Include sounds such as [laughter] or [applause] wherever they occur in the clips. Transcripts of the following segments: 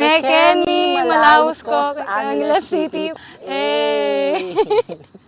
Kenny Malaus ko, Angeles City. Eh. [laughs]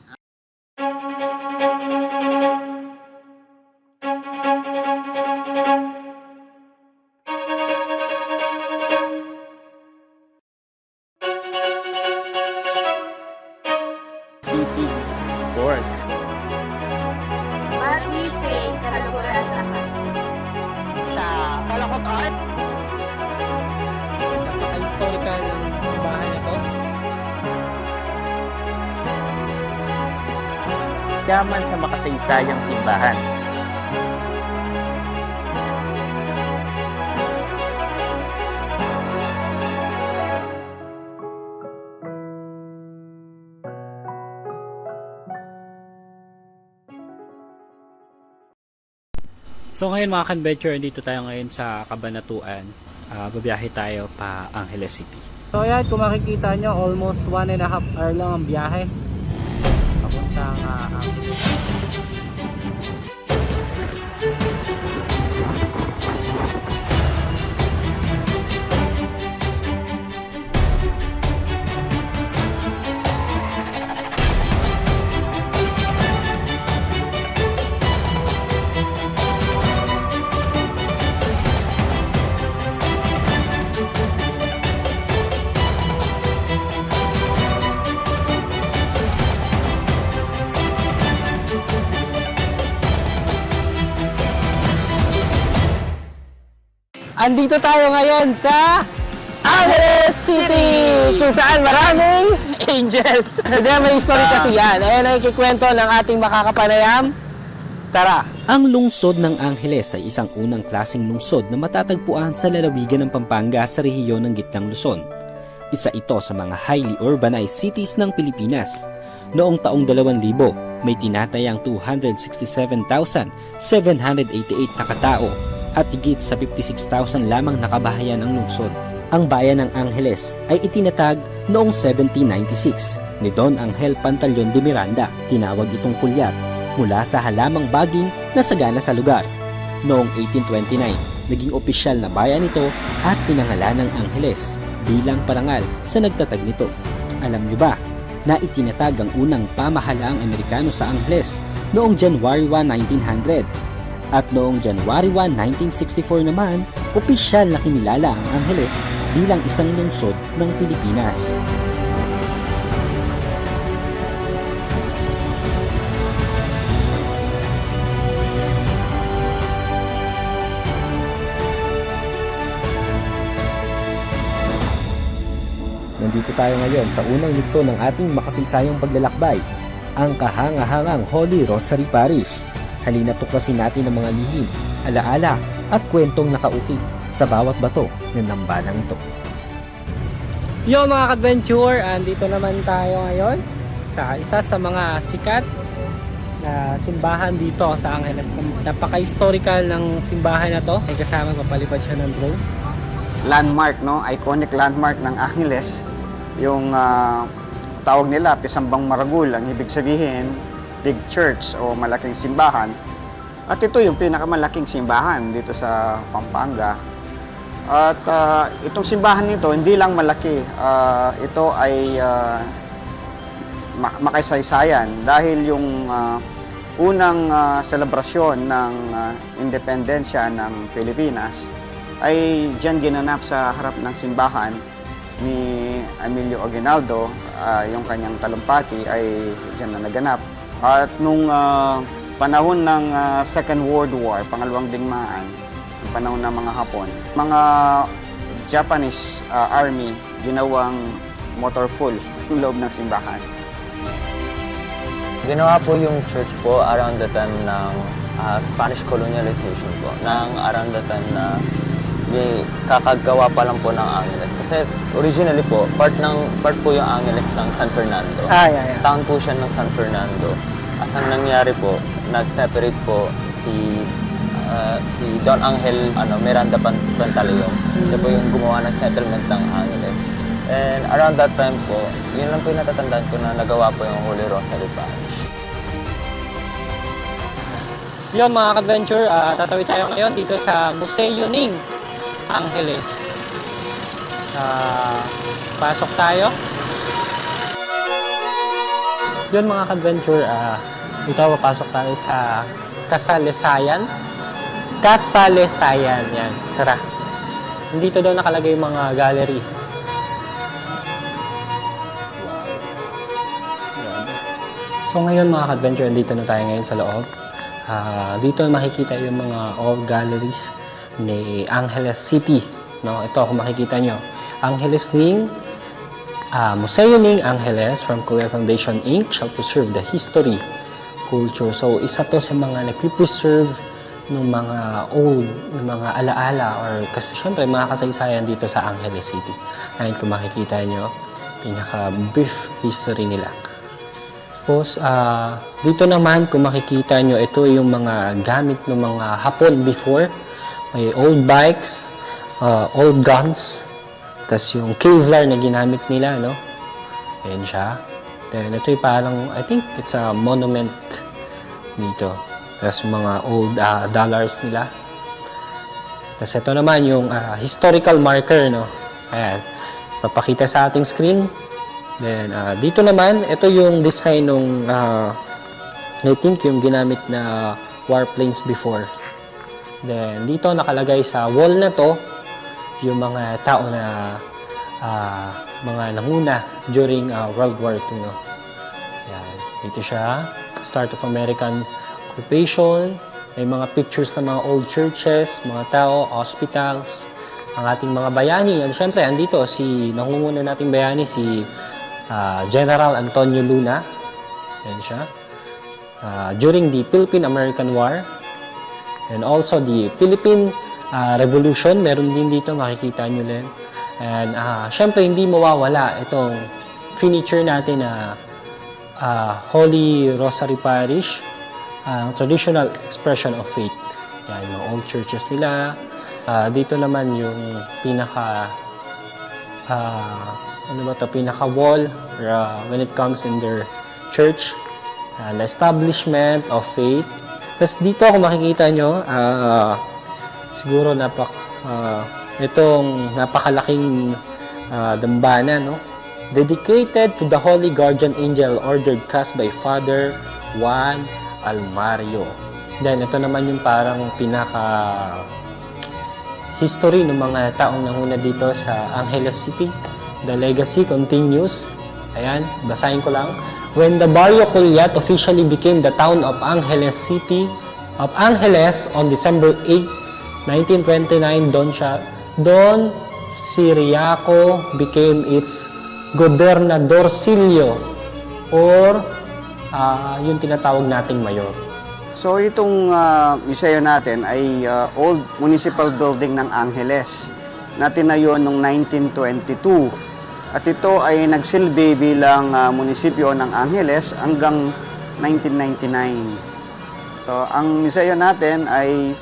Yaman sa makasaysayang simbahan. So ngayon mga ka-adventure, dito tayo ngayon sa Kabanatuan. Ah, babiyahe tayo pa Angeles City. So ayan, kung makikita nyo, almost one and a half hour lang ang biyahe. Papuntang uh, Andito tayo ngayon sa Angeles City! Kung saan maraming angels. Hindi, may history kasi yan. Ayan ang ikikwento ng ating makakapanayam. Tara! Ang lungsod ng Angeles ay isang unang klaseng lungsod na matatagpuan sa lalawigan ng Pampanga sa rehiyon ng Gitnang Luzon. Isa ito sa mga highly urbanized cities ng Pilipinas. Noong taong 2000, may tinatayang 267,788 na katao at higit sa 56,000 lamang nakabahayan ang lungsod. Ang bayan ng Angeles ay itinatag noong 1796 ni Don Angel Pantaleon de Miranda. Tinawag itong kulyat mula sa halamang baging na sagana sa lugar. Noong 1829, naging opisyal na bayan ito at pinangalan ng Angeles bilang parangal sa nagtatag nito. Alam niyo ba na itinatag ang unang pamahalaang Amerikano sa Angeles noong January 1, 1900 at noong January 1, 1964 naman, opisyal na kinilala ang Angeles bilang isang lungsod ng Pilipinas. Nandito tayo ngayon sa unang yugto ng ating makasaysayang paglalakbay, ang kahangahangang Holy Rosary Parish. Halina tuklasin natin ang mga lihim, alaala at kwentong nakaukit sa bawat bato ng nambalang ito. Yo mga ka-adventure, andito naman tayo ngayon sa isa sa mga sikat na simbahan dito sa Angeles. Napaka-historical ng simbahan na to. May kasama papalipad siya ng drone. Landmark, no? Iconic landmark ng Angeles. Yung ah, tawag nila, Pisambang Maragul. Ang ibig sabihin, big church o malaking simbahan. At ito yung pinakamalaking simbahan dito sa Pampanga. At ah, itong simbahan nito, hindi lang malaki. Ah, ito ay ah, ma- makaysaysayan dahil yung ah, unang ah, selebrasyon ng ah, independensya ng Pilipinas ay diyan ginanap sa harap ng simbahan ni Emilio Aguinaldo. Ah, yung kanyang talumpati ay diyan na naganap. At nung ah, panahon ng ah, Second World War, pangalawang digmaan, panahon ng mga Hapon, mga Japanese ah, army ginawang motorful yung loob ng simbahan. Ginawa po yung church po around the time ng ah, Spanish colonialization po. Nang around the time na may kakagawa pa lang po ng Angeles. Kasi originally po, part ng part po yung Angeles ng San Fernando. Ah, yeah, yeah. Town po siya ng San Fernando. At ang nangyari po, nag-separate po si ah, si Don Angel ano, Miranda Pan Pantaleon. Siya po yung gumawa ng settlement ng Angeles. And around that time po, yun lang po yung natatandaan ko na nagawa po yung Holy Rosary Parish. Yun mga ka-adventure, ah, tatawid tayo ngayon dito sa Museo Ning Angeles. Ah, pasok tayo. Yun mga ka-adventure, ah, ito papasok tayo sa Kasalesayan. Kasalesayan, yan. Tara. Dito daw nakalagay yung mga gallery. So ngayon mga ka-adventure, dito na tayo ngayon sa loob. Ah, dito makikita yung mga old galleries ni Angeles City. No, ito kung makikita nyo. Angeles Ning, ah, Museo Ning Angeles from Korea Foundation Inc. shall preserve the history, culture. So isa to sa mga nagpipreserve ng mga old, ng mga alaala or kasi syempre mga kasaysayan dito sa Angeles City. Ngayon kung makikita nyo, pinaka-brief history nila. Tapos, ah, dito naman, kung makikita nyo, ito yung mga gamit ng mga Hapon before. May old bikes, ah, old guns, tapos yung Kevlar na ginamit nila, no? Ayan siya. Then, ito yung parang, I think it's a monument dito. Tapos mga old ah, dollars nila. Tapos ito naman yung ah, historical marker, no? Ayan. Papakita sa ating screen. Then, ah, dito naman, ito yung design ng, ah, I think yung ginamit na warplanes before. Then, dito nakalagay sa wall na to, yung mga tao na ah, mga nanguna during ah, World War II. No? Yan. Dito siya, start of American occupation. May mga pictures ng mga old churches, mga tao, hospitals, ang ating mga bayani. At syempre, andito si nangunguna nating bayani si ah, General Antonio Luna. Yan siya. Ah, during the Philippine-American War and also the Philippine ah, Revolution, meron din dito, makikita nyo din. And ah, syempre, hindi mawawala itong furniture natin na ah, Holy Rosary Parish, ang traditional expression of faith. Yan, mga old churches nila. Ah, dito naman yung pinaka ah, ano ba to pinaka wall uh, when it comes in their church uh, the establishment of faith tapos dito kung makikita nyo ah, siguro napak ah, itong napakalaking ah, dambana no dedicated to the holy guardian angel ordered cast by Father Juan Almario then ito naman yung parang pinaka history ng mga taong nanguna dito sa Angeles City. The legacy continues. Ayan, basahin ko lang. When the Barrio Culiat officially became the town of Angeles City of Angeles on December 8, 1929, Don siya, Don Siriaco became its gobernadorcillo or ah, yung tinatawag nating mayor. So itong ah, museo natin ay ah, old municipal building ng Angeles na tinayo noong 1922. At ito ay nagsilbi bilang ah, munisipyo ng Angeles hanggang 1999. So ang museo natin ay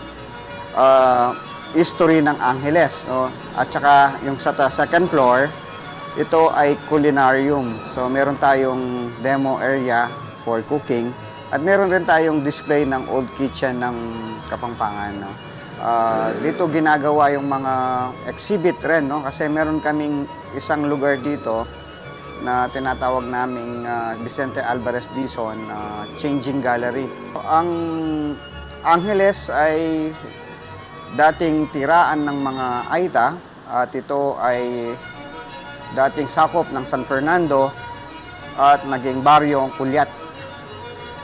ah, history ng Angeles. So, at saka yung sa second floor, ito ay culinarium. So meron tayong demo area for cooking. At meron rin tayong display ng old kitchen ng Kapampangan. No? Ah, dito ginagawa yung mga exhibit rin, no? kasi meron kaming isang lugar dito na tinatawag naming ah, Vicente Alvarez Dizon na Changing Gallery. Ang Angeles ay dating tiraan ng mga Aita at ito ay dating sakop ng San Fernando at naging baryo ang Kulyat.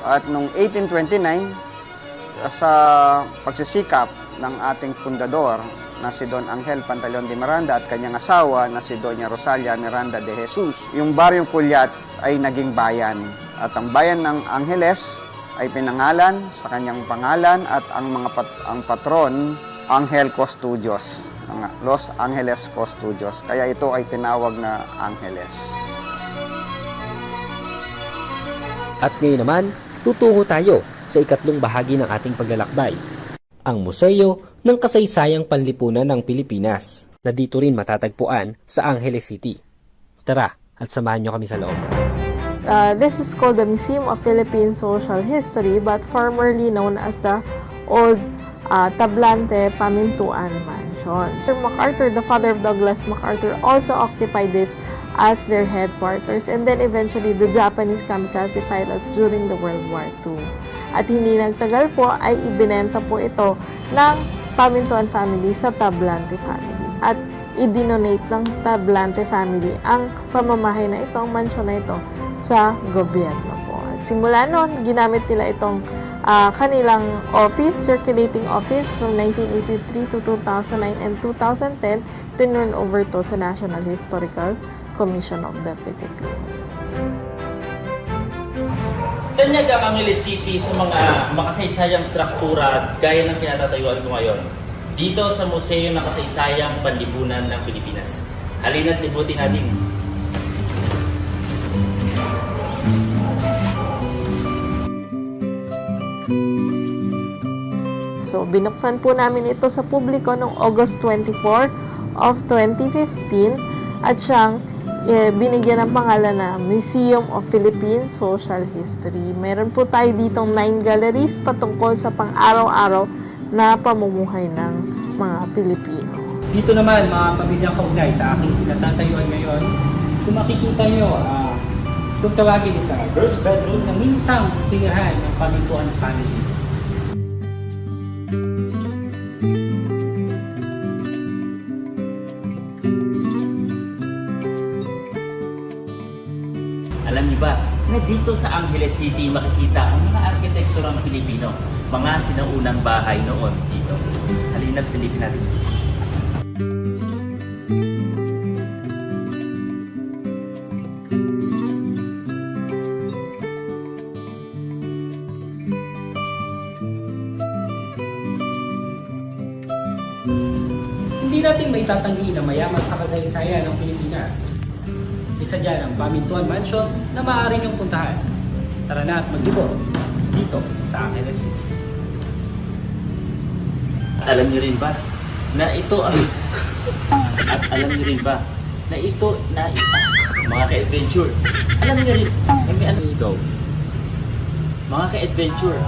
At noong 1829, sa pagsisikap ng ating pundador na si Don Angel Pantaleon de Miranda at kanyang asawa na si Doña Rosalia Miranda de Jesus, yung baryong Kulyat ay naging bayan. At ang bayan ng Angeles ay pinangalan sa kanyang pangalan at ang mga pat- ang patron Angel Custodios, ang Los Angeles Custodios. Kaya ito ay tinawag na Angeles. At ngayon naman, tutungo tayo sa ikatlong bahagi ng ating paglalakbay, ang Museo ng Kasaysayang Panlipunan ng Pilipinas na dito rin matatagpuan sa Angeles City. Tara at samahan nyo kami sa loob. Uh, this is called the Museum of Philippine Social History, but formerly known as the Old uh, Tablante Pamintuan Mansion. Sir MacArthur, the father of Douglas MacArthur, also occupied this as their headquarters and then eventually the Japanese kamikaze pilots during the World War II. At hindi nagtagal po ay ibinenta po ito ng Pamintuan family sa Tablante family. At idinonate ng Tablante family ang pamamahay na ito, ang mansyon na ito sa gobyerno po. At simula noon, ginamit nila itong ah, kanilang office, circulating office from 1983 to 2009 and 2010, tinurn over to sa National Historical Commission of the Philippines. Tanyag ang Angeles City sa mga makasaysayang struktura gaya ng pinatatayuan ko ngayon. Dito sa Museo ng Kasaysayang Panlipunan ng Pilipinas. Halina't libutin natin. So, binuksan po namin ito sa publiko noong August 24 of 2015 at siyang eh, binigyan ng pangalan na Museum of Philippine Social History. Meron po tayo ditong nine galleries patungkol sa pang-araw-araw na pamumuhay ng mga Pilipino. Dito naman mga pamilyang kaugnay sa aking pinatatayuan ngayon, kung makikita nyo, ah, kung tawagin is a girl's bedroom na minsang tinirahan ng Pamintuan family. Na dito sa Angeles City makikita ang mga arkitekturang Pilipino, mga sinaunang bahay noon dito. Halina't silipin natin. Hindi natin may tatanggi na mayaman sa kasaysayan ng Pilipinas. Isa dyan ang Pamintuan Mansion na maaari niyong puntahan. Tara na at maglibot dito sa Angeles City. Alam niyo rin ba na ito ang at [laughs] alam niyo rin ba na ito na mga ka-adventure. Alam niyo rin na may ano ito. Mga ka-adventure.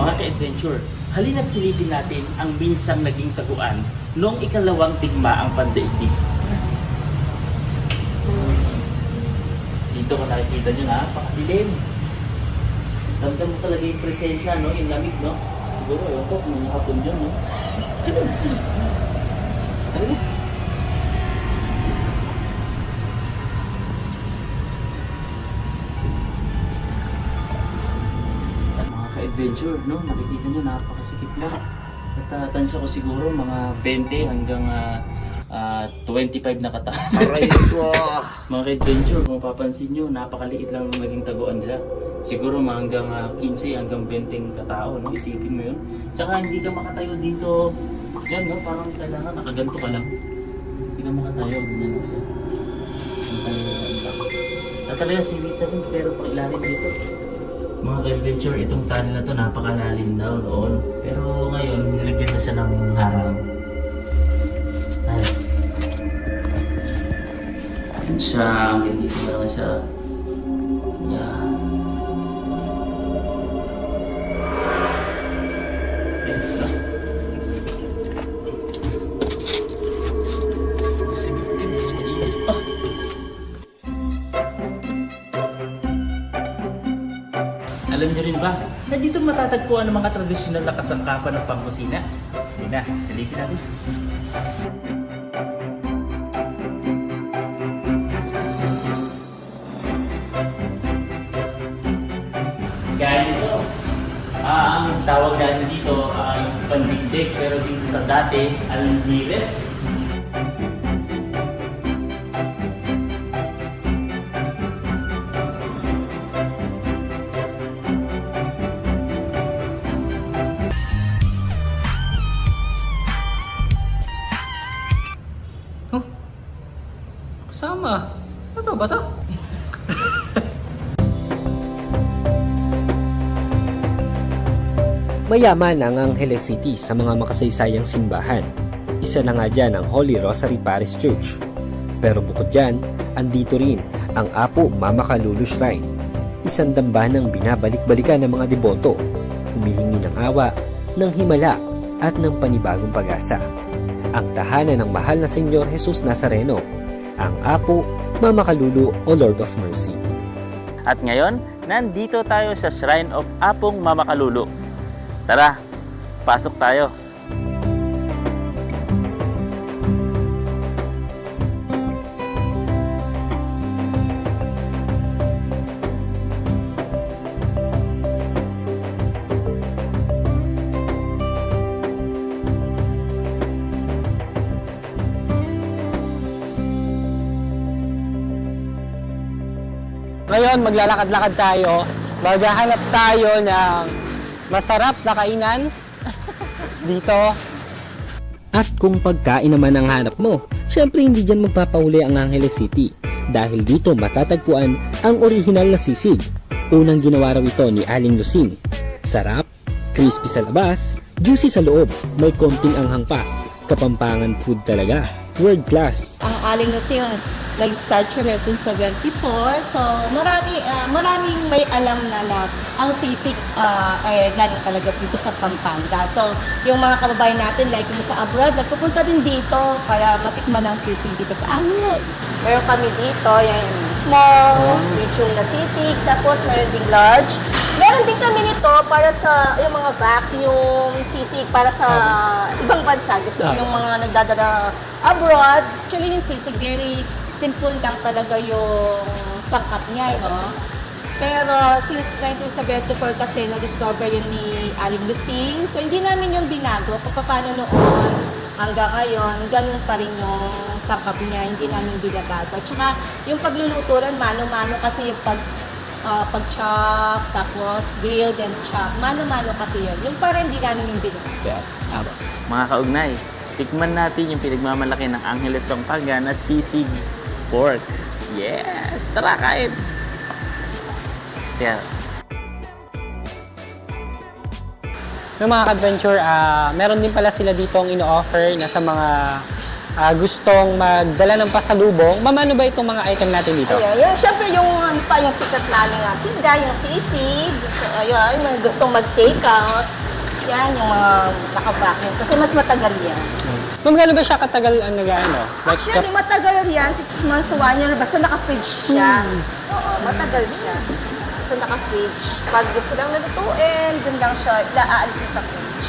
Mga ka-adventure. Halina't silipin natin ang binsang naging taguan noong ikalawang digmaang pandaigdig. Dito ko nakikita nyo na, napakadilim. Damdam mo talaga yung presensya, no? Yung lamig, no? Siguro, ewan ko, kung hapon yun, no? [laughs] Ano? At mga ka-adventure, no? Nakikita nyo, napakasikip lang. At uh, tansya ko siguro mga 20 hanggang ah, ah, 25 na kata. [laughs] mga ka-adventure, kung mapapansin nyo, napakaliit lang ng naging taguan nila. Siguro mga hanggang ah, 15 hanggang 20 katao, no? Isipin mo yun. Tsaka hindi ka makatayo dito. Diyan, no? Parang kailangan nakaganto ka lang. Hindi ka makatayo, ganyan siya. At talaga na rin, pero pang ilalim dito. Mga ka-adventure, itong tunnel na to napakalalim daw noon. Pero ngayon, nilagyan na siya ng harang. Yan siya, hanggang dito na lang siya. Yan. Alam niyo rin ba na dito matatagpuan ang mga tradisyonal na kasangkapan ng pangkusina? Hindi na, silipin natin. Ang tawag natin dito ay pandigdig pero dito sa dati, almires. Mayaman ang Angeles City sa mga makasaysayang simbahan. Isa na nga dyan ang Holy Rosary Parish Church. Pero bukod dyan, andito rin ang Apo Mama Kalulu Shrine. Isang dambanang binabalik-balikan ng mga deboto, humihingi ng awa, ng himala, at ng panibagong pag-asa. Ang tahanan ng mahal na Senyor Jesus Nazareno, ang Apo, Mama Kalulu o Lord of Mercy. At ngayon, nandito tayo sa Shrine of Apong Mama Kalulu. Tara, pasok tayo. Ngayon, maglalakad-lakad tayo. Maghahanap tayo ng masarap na kainan dito. At kung pagkain naman ang hanap mo, syempre hindi dyan magpapahuli ang Angeles City dahil dito matatagpuan ang orihinal na sisig. Unang ginawa raw ito ni Aling Lusing. Sarap, crispy sa labas, juicy sa loob, may konting anghang pa. Kapampangan food talaga. World class. ang aling Lusing nag-start siya 1974. So, marami, ah, maraming may alam na na ang sisig ah, ay galing talaga dito sa Pampanga. So, yung mga kababayan natin, like yung sa abroad, nagpupunta din dito para matikman ang sisig dito sa amin. Meron kami dito, yung small, medium na sisig, tapos meron ding large. Meron din kami nito para sa yung mga vacuum sisig para sa ibang bansa. Gusto yung mga nagdadala abroad. Actually, yung sisig, very simple lang talaga yung sangkap niya, no? Pero since 1974 kasi na-discover yun ni Aling Lusing. So hindi namin yung binago. Kung paano noon hanggang ngayon, ganun pa rin yung sangkap niya. Hindi namin binabago. At saka yung pagluluto rin, mano-mano kasi yung pag ah, pag-chop, tapos grilled and chop. Mano-mano kasi yun. Yung parang hindi namin yung binago. Mga kaugnay, tikman natin yung pinagmamalaki ng Angeles Pampanga na sisig pork. Yes! Tara, kain! Kaya, Yung mga adventure ah meron din pala sila dito ang ino-offer na sa mga ah, gustong magdala ng pasalubong. Ma'am, ano ba itong mga item natin dito? Ayan, yan. Siyempre, yung ano pa, yung sikat namin na tinda, yung sisig. So, ayun, yung gustong mag-take out. Yan, yung mga naka-vacuum. Kasi mas matagal yan. Ma'am, gano'n ba siya katagal ang nag-ano? Like, Actually, matagal yan. Six months to one year. Basta naka-fridge siya. Hmm. Oo, matagal siya. Basta naka-fridge. Pag gusto lang nalutuin, dun lang siya, ilaalisin sa fridge.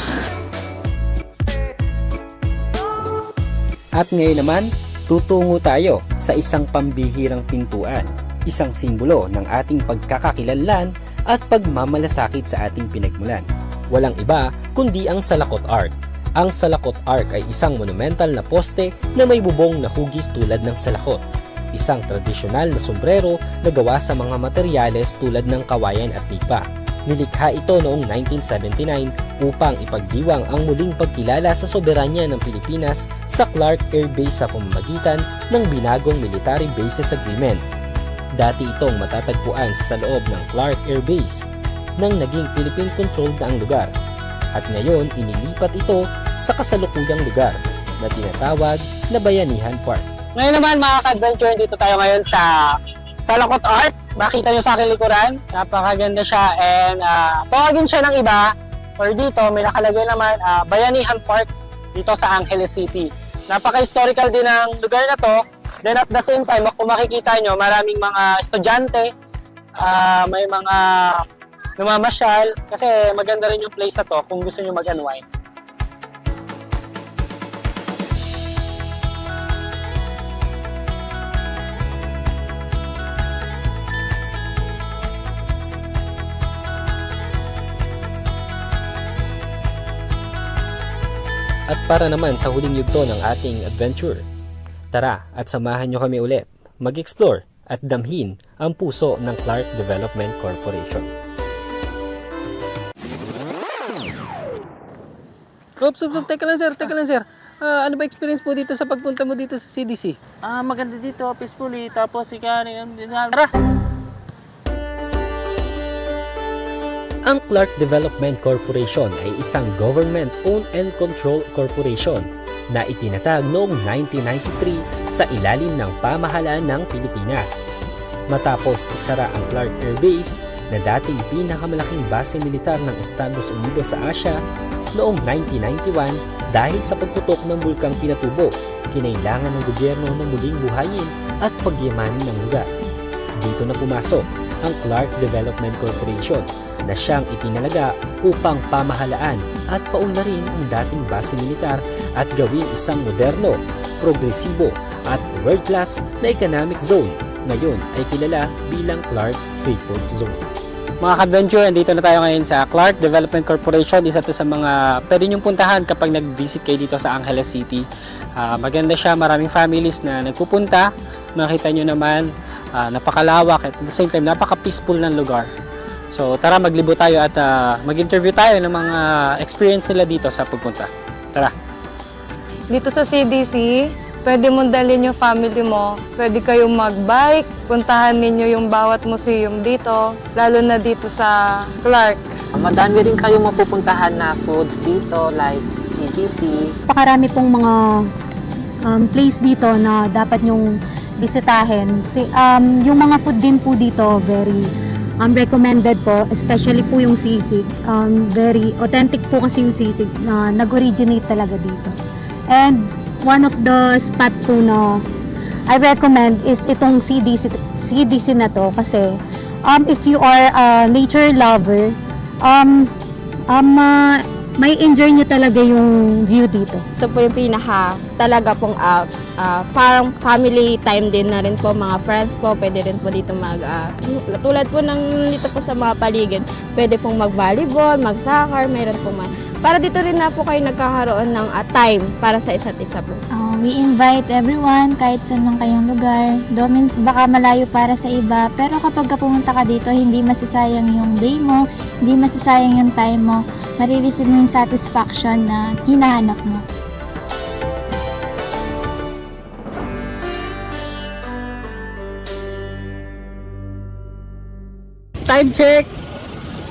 At ngayon naman, tutungo tayo sa isang pambihirang pintuan, isang simbolo ng ating pagkakakilanlan at pagmamalasakit sa ating pinagmulan. Walang iba kundi ang Salakot Ark. Ang Salakot Ark ay isang monumental na poste na may bubong na hugis tulad ng salakot. Isang tradisyonal na sombrero na gawa sa mga materyales tulad ng kawayan at nipa. Nilikha ito noong 1979 upang ipagdiwang ang muling pagkilala sa soberanya ng Pilipinas sa Clark Air Base sa pamamagitan ng binagong Military Bases Agreement. Dati itong matatagpuan sa loob ng Clark Air Base nang naging Philippine-controlled na ang lugar. At ngayon inilipat ito sa kasalukuyang lugar na tinatawag na Bayanihan Park. Ngayon naman mga ka-adventure, dito tayo ngayon sa Salakot Art. Makita nyo sa aking likuran, napakaganda siya and ah, tawagin siya ng iba or dito may nakalagay naman ah, Bayanihan Park dito sa Angeles City. Napaka-historical din ng lugar na to. Then at the same time, kung makikita nyo, maraming mga estudyante, ah, may mga namamasyal kasi maganda rin yung place na to kung gusto nyo mag-unwind. At para naman sa huling yugto ng ating adventure, tara at samahan nyo kami ulit mag-explore at damhin ang puso ng Clark Development Corporation. Oops, oops, oops, teka lang sir, teka lang sir. Ah, ano ba experience po dito sa pagpunta mo dito sa CDC? ah, maganda dito, peacefully. Tapos, ika, tara! Ang Clark Development Corporation ay isang government-owned and controlled corporation na itinatag noong 1993 sa ilalim ng pamahalaan ng Pilipinas. Matapos isara ang Clark Air Base na dating pinakamalaking base militar ng Estados Unidos sa Asia, Noong 1991, dahil sa pagputok ng bulkang Pinatubo, kinailangan ng gobyerno na muling buhayin at pagyamanin ng lugar. Dito na pumasok ang Clark Development Corporation na siyang itinalaga upang pamahalaan at paunlarin ang dating base militar at gawing isang moderno, progresibo at world-class na economic zone. Ngayon ay kilala bilang Clark Freeport Zone. Mga ka-adventure, andito na tayo ngayon sa Clark Development Corporation. Isa to sa mga pwede niyong puntahan kapag nag-visit kayo dito sa Angeles City. Ah, maganda siya, maraming families na nagpupunta. Makita nyo naman, ah, napakalawak at at the same time, napaka-peaceful ng lugar. So tara, maglibo tayo at ah, mag-interview tayo ng mga experience nila dito sa pagpunta. Tara! Dito sa CDC, pwede mong dalhin yung family mo. Pwede kayong mag-bike, puntahan ninyo yung bawat museum dito, lalo na dito sa Clark. Madami rin kayong mapupuntahan na foods dito like CGC, Pakarami pong mga um, place dito na dapat nyong bisitahin. Si, um, yung mga food din po dito, very um, recommended po, especially po yung sisig. Um, very authentic po kasi yung sisig na nag-originate talaga dito. And one of the spot po na I recommend is itong CDC, CDC na to kasi um, if you are a nature lover, um, um, uh, may enjoy nyo talaga yung view dito. Ito po yung pinaka talaga pong uh, uh, parang family time din na rin po mga friends po pwede rin po dito mag uh, tulad po ng dito po sa mga paligid pwede pong mag volleyball mag soccer mayroon po man para dito rin na po kayo nagkakaroon ng uh, time para sa isa't isa po Uh, we invite everyone kahit saan man kayong lugar. Though means baka malayo para sa iba, pero kapag ka pumunta ka dito, hindi masasayang yung day mo, hindi masasayang yung time mo. Marireceive mo yung satisfaction na hinahanap mo. Time check!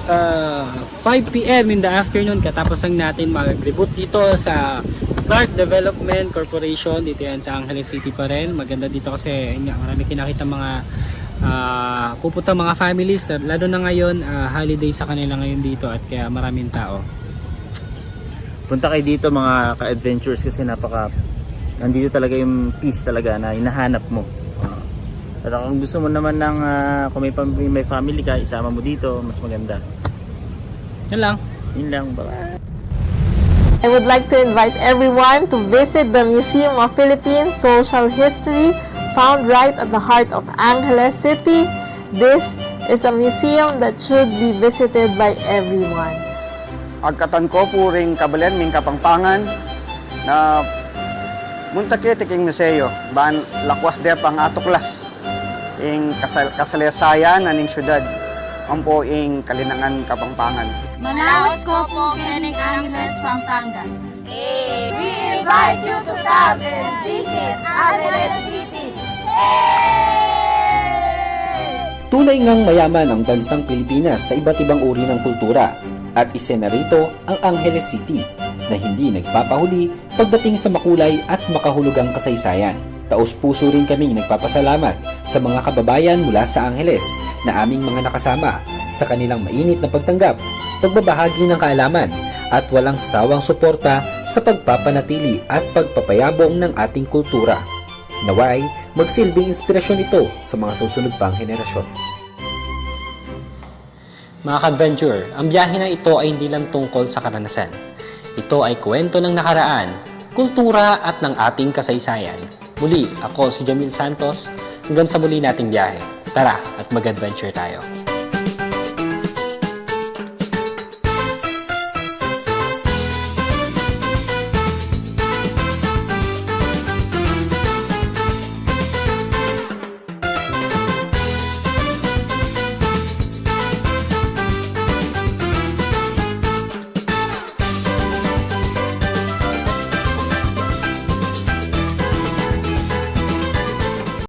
Uh, 5 p.m. in the afternoon katapos lang natin mag-reboot dito sa Clark Development Corporation dito yan sa Angeles City pa rin maganda dito kasi yun marami kinakita mga uh, pupunta mga families lalo na ngayon uh, holiday sa kanila ngayon dito at kaya maraming tao Punta kayo dito mga ka-adventures kasi napaka nandito talaga yung peace talaga na hinahanap mo. Ah. At kung gusto mo naman ng ah, kung may, may family ka, isama mo dito, mas maganda. Yan lang Yun lang. Bye. I would like to invite everyone to visit the Museum of Philippine Social History found right at the heart of Angeles City. This is a museum that should be visited by everyone. Agkatan ko puring kabalan ming kapangpangan na muntakit iking museo ban lakwas de pang atuklas ing kasal kasalasayan aning syudad ampo ing kalinangan kapangpangan. Malawas ko po Keneng Angeles, Pampanga. we invite you to come and visit Angeles City Tunay ngang mayaman ang bansang Pilipinas sa iba't ibang uri ng kultura at isa na rito ang Angeles City na hindi nagpapahuli pagdating sa makulay at makahulugang kasaysayan. Taos puso rin kaming nagpapasalamat sa mga kababayan mula sa Angeles na aming mga nakasama sa kanilang mainit na pagtanggap, pagbabahagi ng kaalaman at walang sawang suporta sa pagpapanatili at pagpapayabong ng ating kultura. Naway, magsilbing inspirasyon ito sa mga susunod pang henerasyon. Mga ka-adventure, ang biyahe na ito ay hindi lang tungkol sa karanasan. Ito ay kwento ng nakaraan, kultura at ng ating kasaysayan. Muli, ako si Jamil Santos. Hanggang sa muli nating biyahe. Tara at mag-adventure tayo.